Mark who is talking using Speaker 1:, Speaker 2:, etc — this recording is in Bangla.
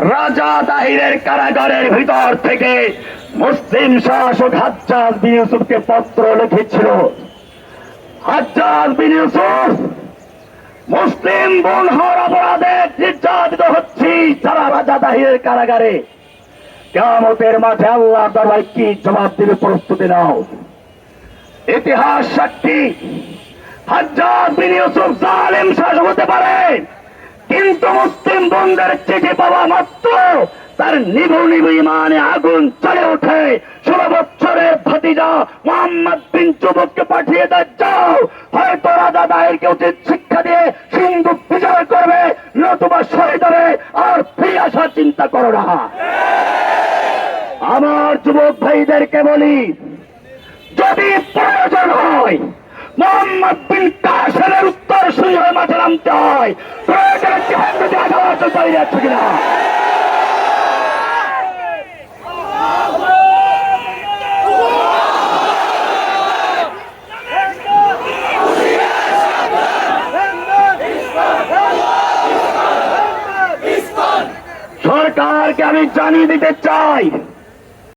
Speaker 1: রাজা তাহিরের কারাগারের ভিতর থেকে মুসলিম শাসক হাজ্জাজ বিন ইউসুফকে পত্র লিখেছিল। হাজ্জাজ বিন ইউসুফ, মুসলিম বোন হওয়ার অপরাধে নির্যাতিত হচ্ছি যারা রাজা তাহিরের কারাগারে। কেমতের মাঠে আল্লাহ দরবার কি জবাব দিবে প্রস্তুতি নাও। ইতিহাস সাক্ষী, হাজ্জাজ বিন ইউসুফ জালেম শাসক হতে পারে। মুসলিম বন্ধের চিঠি পাওয়া মাত্র। তার নিভু নিভু ইমানে আগুন চলে ওঠে। ষোলো বছরের ভাতিজা মোহাম্মদ বিন চুবককে পাঠিয়ে দেয়, যাও, হয়তো রাজা দায়েরকে উচিত শিক্ষা দিয়ে সিন্ধু বিজয় করবে, নতুবা শহীদ হবে আর ফিরে আসার চিন্তা করো না। আমার যুবক ভাইদেরকে বলি, যদি প্রয়োজন হয়, মোহাম্মদ বিন হয় প্রয়োজনে যদি আগাবার তৈরি আছে কিনা? সরকারকে আমি জানিয়ে দিতে চাই।